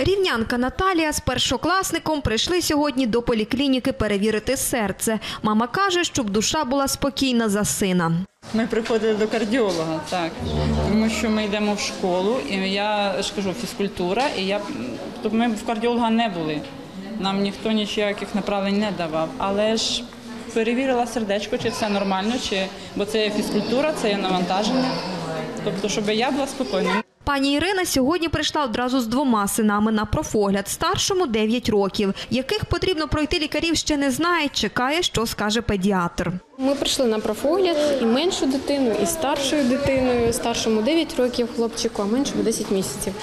Рівнянка Наталія з першокласником прийшли сьогодні до поліклініки перевірити серце. Мама каже, щоб душа була спокійна за сина. Ми приходили до кардіолога, так. Тому що ми йдемо в школу, і я ж кажу, фізкультура, і я тобто ми в кардіолога не були. Нам ніхто ніяких направлень не давав. Але ж перевірила сердечко, чи все нормально, чи бо це є фізкультура, це є навантаження. Тобто, щоб я була спокійна. Пані Ірина сьогодні прийшла одразу з двома синами на профогляд. Старшому 9 років. Яких потрібно пройти лікарів ще не знає. Чекає, що скаже педіатр. Ми прийшли на профогляд і меншу дитину, і старшою дитиною. Старшому 9 років хлопчику, а меншому 10 місяців.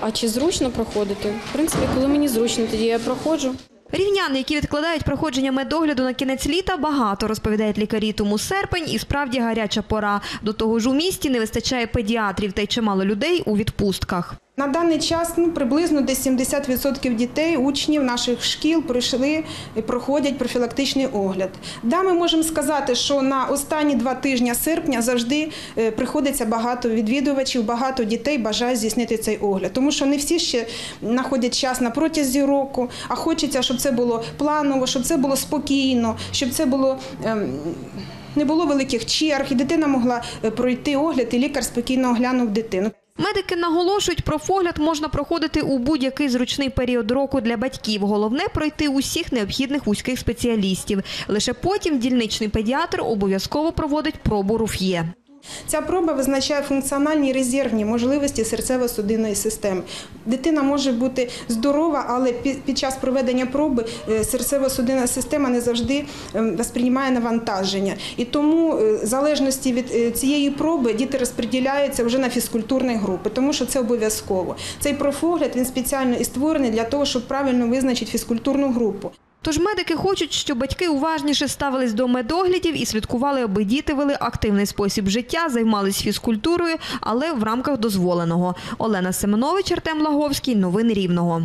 А чи зручно проходити? В принципі, коли мені зручно, тоді я проходжу. Рівняни, які відкладають проходження медогляду на кінець літа, багато розповідають лікарі. Тому серпень і справді гаряча пора. До того ж, у місті не вистачає педіатрів та й чимало людей у відпустках. На даний час ну, приблизно десь 70% дітей, учнів наших шкіл пройшли і проходять профілактичний огляд. Да, ми можемо сказати, що на останні два тижні серпня завжди е, приходиться багато відвідувачів, багато дітей бажають здійснити цей огляд. Тому що не всі ще знаходять час на протязі року, а хочеться, щоб це було планово, щоб це було спокійно, щоб це було. ем, не було великих черг, і дитина могла е, пройти огляд, і лікар спокійно оглянув дитину. Медики наголошують, профогляд можна проходити у будь-який зручний період року для батьків. Головне пройти усіх необхідних вузьких спеціалістів. Лише потім дільничний педіатр обов'язково проводить пробу руф'є. Ця проба визначає функціональні резервні можливості серцево-судинної системи. Дитина може бути здорова, але під час проведення проби е, серцево-судинна система не завжди ем, восприймає навантаження. І тому, е, в залежності від е, цієї проби, діти розподіляються вже на фізкультурні групи, тому що це обов'язково. Цей профогляд спеціально і створений для того, щоб правильно визначити фізкультурну групу. Тож медики хочуть, щоб батьки уважніше ставились до медоглядів і слідкували, аби діти вели активний спосіб життя, займались фізкультурою, але в рамках дозволеного. Олена Семенович, Артем Лаговський. Новини Рівного.